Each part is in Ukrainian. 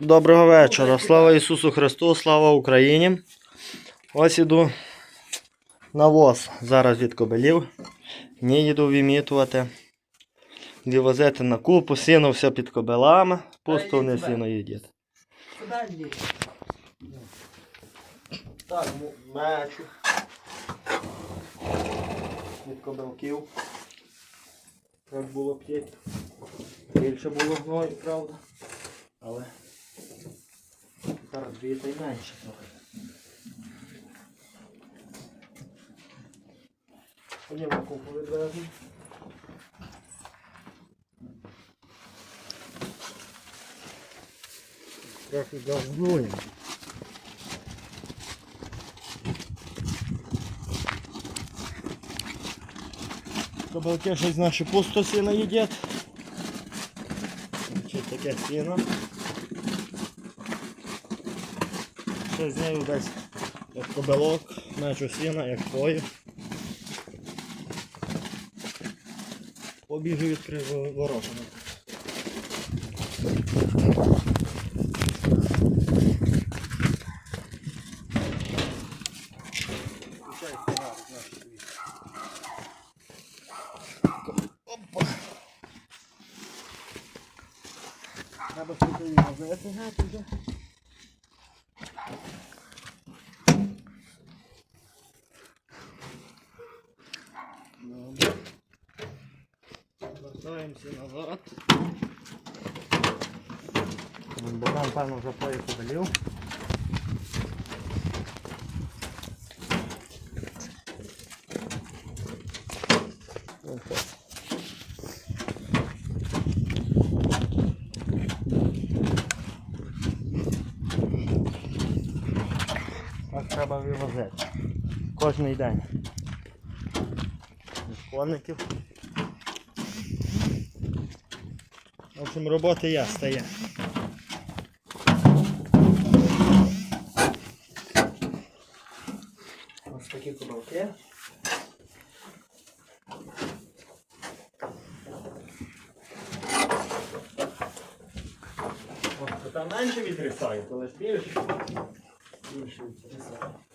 Доброго вечора. Слава Ісусу Христу, слава Україні. Ось іду на воз зараз від кобелів. Ні, їду вимітувати. Возити на купу, сіно все під кобелами. Пусто вони сіно їдять. Так, мечу. Від кобелків. Як було п'ять. Більше було гною, правда. Але зараз дві та й менше трохи. Ходімо купу відвеземо. Трохи газуємо. Кобилки щось наші пусто сіно їдять. Чи таке сіно. Ще з нею десь як кобилок, мечу сіна, як пою. Побіжу відкрив ворота. Треба сюди її возити геть вже. Добре. Вертаємося назад. Богдан, певно, вже поїхав подалів. Так треба вивозити. Кожний день. Коників. Общем, роботи я стає. Ось такі кубалки. Ось, там менше відрисає, коли більше. Більше відрисає.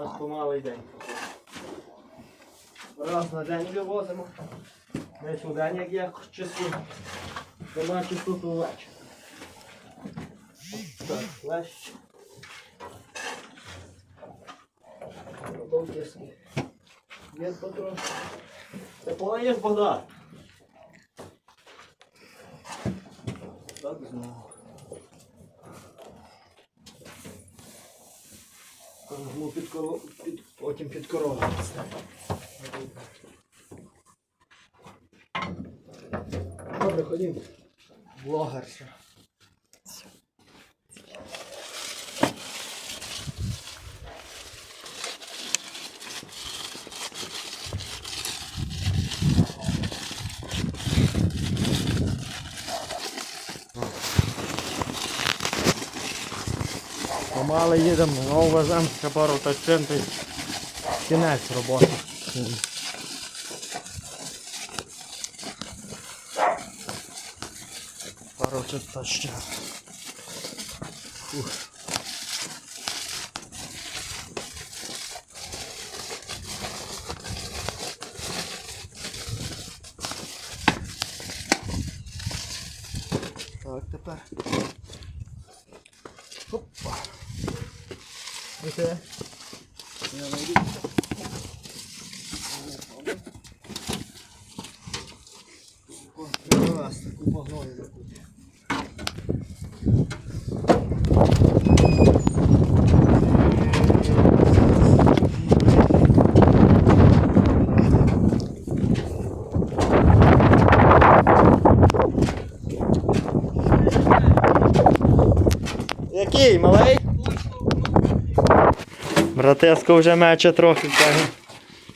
Нас помалий день. Раз на день вивозимо. Десь у як я часу. Нема часу то вечір. Так, лещ. Продовжує сніг. Є потрохи. Ти полаєш вода. Так знову. Корму під коло, під, потім під корову. Добре, ходім. Блогерша. Помало їдемо, знову веземо ще пару й кінець роботи. Пару тачин. Так, тепер. Оце. Я найду. Раз, Братеско вже мече трохи тягне.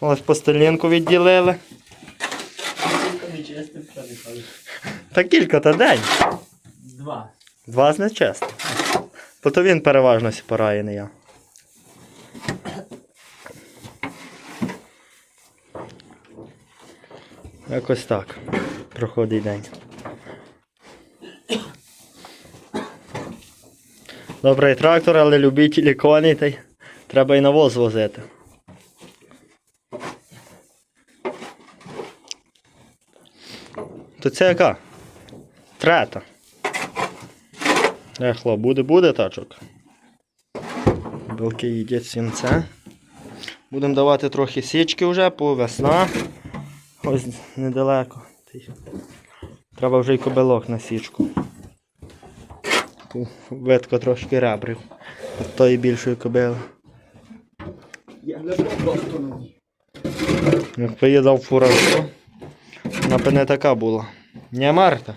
Ось постелінку відділили. Та кілька та день. Два. Два з нечесно. Бо то він переважно сіпарає, не я. Якось так. Проходить день. Добрий трактор, але любителі коней, треба і навоз возити. То це яка? Трета. Ехло, буде, буде тачок. Білки їдять сінце. Будемо давати трохи січки вже, по весна. Ось недалеко. Треба вже й кобелок на січку. Ту Ветко трошки ребрив. Від тої більшої кобили. Я просто на ній. Як поїдав фуражку. Вона така була. Не Марта.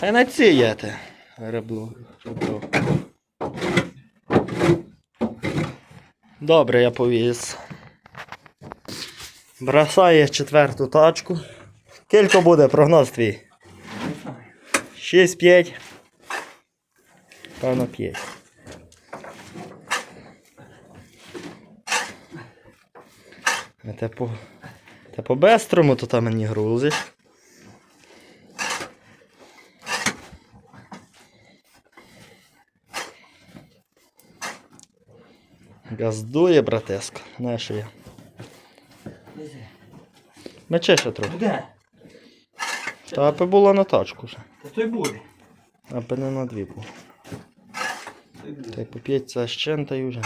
Та й на ці є те. Ребло. Добре, я повіз. Бросає четверту тачку. Кілько буде прогноз твій? 6-5. Певно 5. Те по, те по бестрому, то там мені грузиш. Газдує, братеска. Знаєш що я. Мече ще трохи. Де? Та аби було на тачку вже. Та той буде. Аби не на дві було. Та й поп'ять це ще та й вже.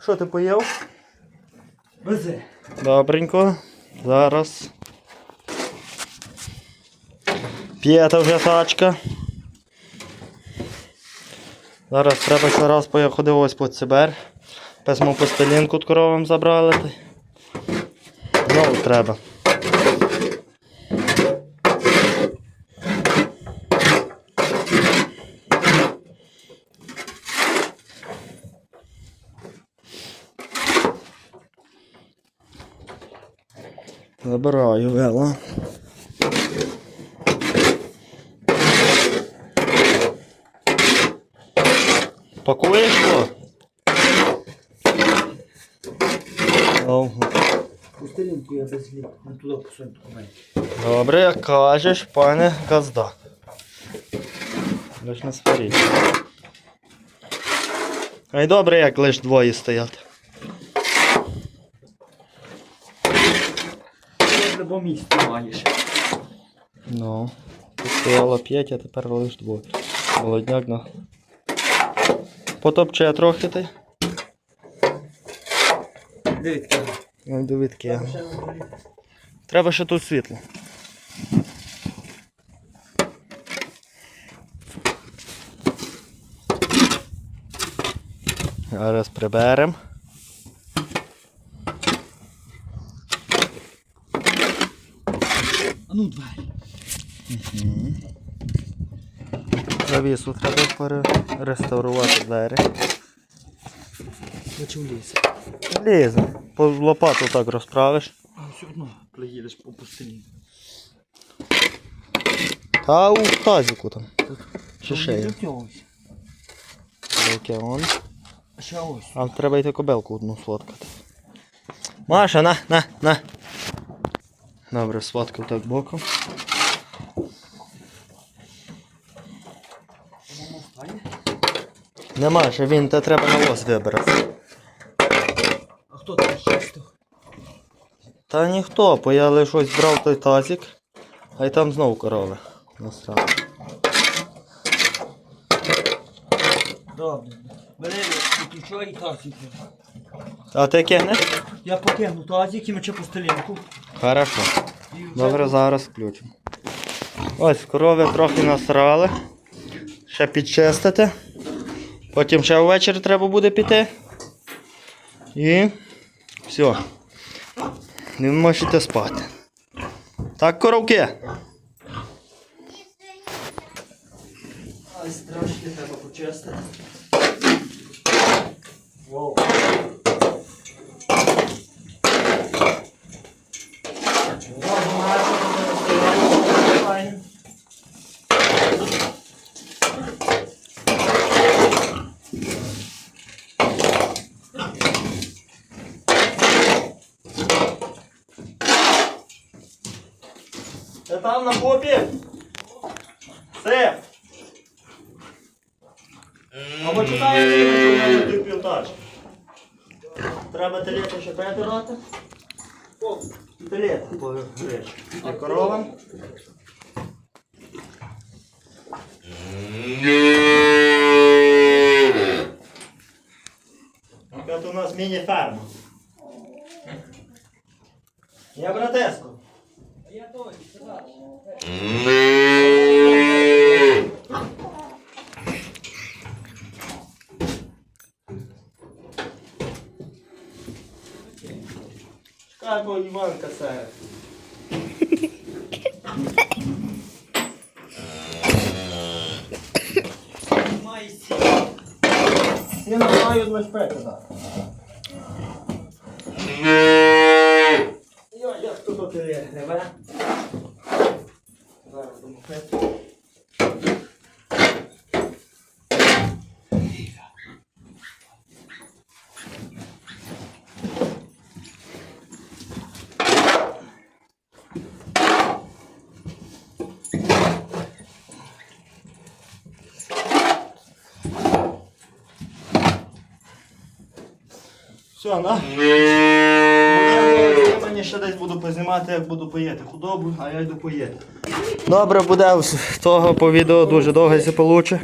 Що ти поїв? Везе. Добренько. Зараз. П'ята вже тачка. Зараз треба ще раз поїхати ось по Цибер. Письмо по стелінку з коровам забрали. Знову треба. Забираю вела. Пакуєш що? Довго. Я без слів. Не туди посунь документи. Добре, як кажеш, пане газда. Лиш не сваріть. А й добре, як лиш двоє стоять. Ти бо місце маєш. Ну. Тут стояло 5, а тепер лиш двоє. Молодняк на. Потопче трохи ти. Дивіться. Ой, довідки. Треба ще тут світло. Зараз приберемо. А ну двері. Завісу треба перереставрувати двері. Хочу ліс. Лізе. По лопату так розправиш. А все одно приїдеш по пустелі. Та у тазіку там. Чи. Ще ось. А треба йти кобелку одну сфоткати. Маша, на, на, на. Добре, сфоткав так боком. Вона стає. Нема, ще він, те треба на воз вибрати. А хто там чистив? Та ніхто, бо я лише ось брав той тазик, а й там знов корови. Насрали. Добре. Бери виключай і тазик. А ти кинеш? Я покину тазик і мече пустелінку. Хорошо. Добре, зараз включимо. Ось, корови трохи насрали. Ще підчистити. Потім ще ввечері треба буде піти. І все. Не можете спати. Так, коровки. Ось трошки треба почистити. Воу. Півтач. Треба телету ще перетирати. Телету погречь. А корова? Це у нас міні-ферма. Я братеско. Чекай, бо Іванка серед. Я маю два шпеки дати. Йо, як тут от гриве? Зараз думаю. Все, на. Я мені ще десь буду познімати, як буду поїти худобу, а я йду поїти. Добре, буде з того по відео дуже довго, якщо вийде.